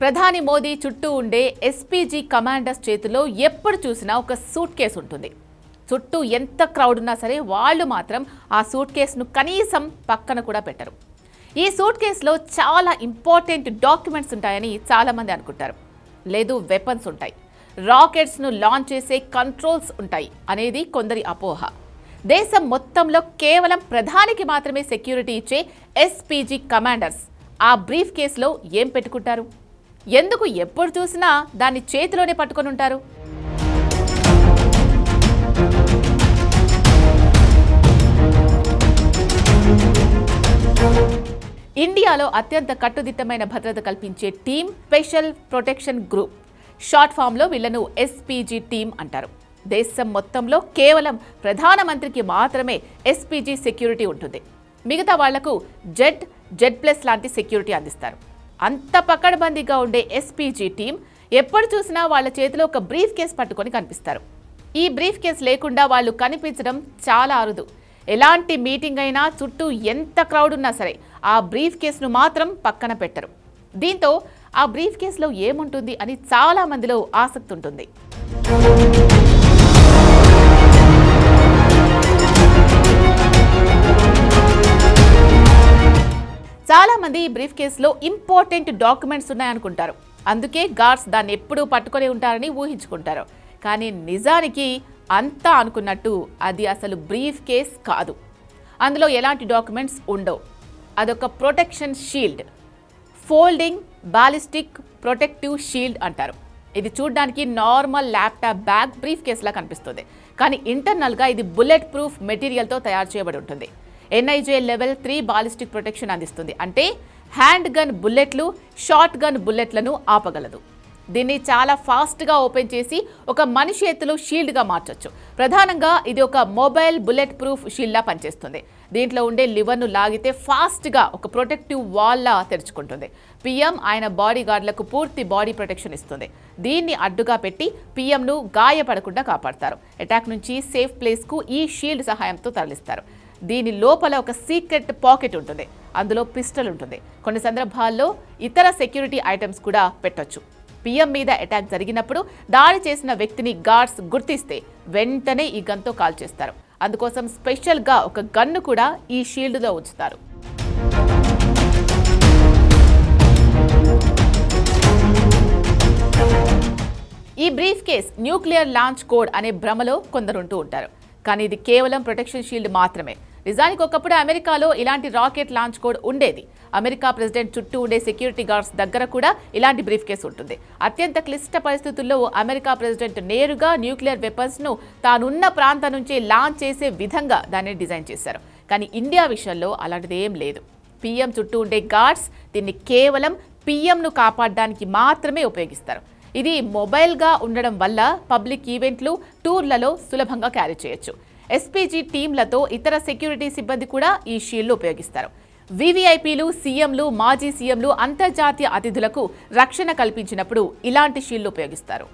ప్రధాని మోదీ చుట్టూ ఉండే ఎస్పీజీ కమాండర్స్ చేతిలో ఎప్పుడు చూసినా ఒక సూట్ కేసు ఉంటుంది. చుట్టూ ఎంత క్రౌడ్ ఉన్నా సరే వాళ్ళు మాత్రం ఆ సూట్ కేసును కనీసం పక్కన కూడా పెట్టరు. ఈ సూట్ కేసులో చాలా ఇంపార్టెంట్ డాక్యుమెంట్స్ ఉంటాయని చాలామంది అనుకుంటారు. లేదు వెపన్స్ ఉంటాయి. రాకెట్స్ను లాంచ్ చేసే కంట్రోల్స్ ఉంటాయి అనేది కొందరి అపోహ. దేశం మొత్తంలో కేవలం ప్రధానికి మాత్రమే సెక్యూరిటీ ఇచ్చే ఎస్పీజీ కమాండర్స్ ఆ బ్రీఫ్ కేసులో ఏం పెట్టుకుంటారు? ఎందుకు ఎప్పుడు చూసినా దాన్ని చేతిలోనే పట్టుకొని ఉంటారు? ఇండియాలో అత్యంత కట్టుదిట్టమైన భద్రత కల్పించే team special protection group. Short ఫామ్లో వీళ్ళను ఎస్పీజీ టీమ్ అంటారు. దేశం మొత్తంలో కేవలం ప్రధానమంత్రికి మాత్రమే ఎస్పీజీ సెక్యూరిటీ ఉంటుంది. మిగతా వాళ్ళకు జెడ్ జెడ్ ప్లస్ లాంటి సెక్యూరిటీ అందిస్తారు. అంత పకడ్బందీగా ఉండే ఎస్పీజీ టీం ఎప్పుడు చూసినా వాళ్ళ చేతిలో ఒక బ్రీఫ్ కేస్ పట్టుకొని కనిపిస్తారు. ఈ బ్రీఫ్ కేస్ లేకుండా వాళ్ళు కనిపించడం చాలా అరుదు. ఎలాంటి మీటింగ్ అయినా చుట్టూ ఎంత క్రౌడ్ ఉన్నా సరే ఆ బ్రీఫ్ కేసును మాత్రం పక్కన పెట్టరు. దీంతో ఆ బ్రీఫ్ కేసులో ఏముంటుంది అని చాలా మందిలో ఆసక్తి ఉంటుంది. చాలామంది ఈ బ్రీఫ్ కేసులో ఇంపార్టెంట్ డాక్యుమెంట్స్ ఉన్నాయనుకుంటారు. అందుకే గార్డ్స్ దాన్ని ఎప్పుడూ పట్టుకొని ఉంటారని ఊహించుకుంటారు. కానీ నిజానికి అంతా అనుకున్నట్టు అది అసలు బ్రీఫ్ కేస్ కాదు. అందులో ఎలాంటి డాక్యుమెంట్స్ ఉండవు. అదొక protection shield. Folding ballistic protective shield అంటారు. ఇది చూడడానికి నార్మల్ ల్యాప్టాప్ బ్యాగ్ బ్రీఫ్ కేసులా కనిపిస్తుంది. కానీ ఇంటర్నల్గా ఇది బుల్లెట్ ప్రూఫ్ మెటీరియల్తో తయారు చేయబడి ఉంటుంది. NIJ level three ballistic protection అందిస్తుంది. అంటే హ్యాండ్ గన్ బుల్లెట్లు షార్ట్ గన్ బుల్లెట్లను ఆపగలదు. దీన్ని చాలా ఫాస్ట్గా ఓపెన్ చేసి ఒక మనిషి ఎత్తులో షీల్డ్గా మార్చొచ్చు. ప్రధానంగా ఇది ఒక మొబైల్ బుల్లెట్ ప్రూఫ్ షీల్డ్లా పనిచేస్తుంది. దీంట్లో ఉండే లివర్ను లాగితే ఫాస్ట్గా ఒక ప్రొటెక్టివ్ వాల్లా తెరుచుకుంటుంది. పిఎం ఆయన బాడీ గార్డులకు పూర్తి బాడీ ప్రొటెక్షన్ ఇస్తుంది. దీన్ని అడ్డుగా పెట్టి పిఎంను గాయపడకుండా కాపాడతారు. అటాక్ నుంచి సేఫ్ ప్లేస్కు ఈ షీల్డ్ సహాయంతో తరలిస్తారు. దీని లోపల ఒక సీక్రెట్ పాకెట్ ఉంటుంది. అందులో పిస్టల్ ఉంటుంది. కొన్ని సందర్భాల్లో ఇతర సెక్యూరిటీ ఐటమ్స్ కూడా పెట్టొచ్చు. పిఎం మీద అటాక్ జరిగినప్పుడు దాడి చేసిన వ్యక్తిని గార్డ్స్ గుర్తిస్తే వెంటనే ఈ గన్తో కాల్ చేస్తారు. అందుకోసం స్పెషల్గా ఒక గన్ను కూడా ఈ షీల్డ్లో ఉంచుతారు. ఈ briefcase nuclear launch code అనే భ్రమలో కొందరుంటూ ఉంటారు. కానీ ఇది కేవలం ప్రొటెక్షన్ షీల్డ్ మాత్రమే. నిజానికి ఒకప్పుడు అమెరికాలో ఇలాంటి రాకెట్ లాంచ్ కోడ్ ఉండేది. అమెరికా ప్రెసిడెంట్ చుట్టూ ఉండే సెక్యూరిటీ గార్డ్స్ దగ్గర కూడా ఇలాంటి బ్రీఫ్ కేసు ఉంటుంది. అత్యంత క్లిష్ట పరిస్థితుల్లో అమెరికా ప్రెసిడెంట్ నేరుగా న్యూక్లియర్ వెపన్స్ను తానున్న ప్రాంతం నుంచి లాంచ్ చేసే విధంగా దాన్ని డిజైన్ చేశారు. కానీ ఇండియా విషయంలో అలాంటిది ఏం లేదు. పీఎం చుట్టూ ఉండే గార్డ్స్ దీన్ని కేవలం పీఎంను కాపాడడానికి మాత్రమే ఉపయోగిస్తారు. ఇది మొబైల్గా ఉండడం వల్ల పబ్లిక్ ఈవెంట్లు టూర్లలో సులభంగా క్యారీ చేయొచ్చు. ఎస్పీజీ టీంలతో ఇతర సెక్యూరిటీ సిబ్బంది కూడా ఈ షీల్డ్లు ఉపయోగిస్తారు. వివిఐపీలు సీఎంలు మాజీ సీఎంలు అంతర్జాతీయ అతిథులకు రక్షణ కల్పించినప్పుడు ఇలాంటి షీల్డ్లు ఉపయోగిస్తారు.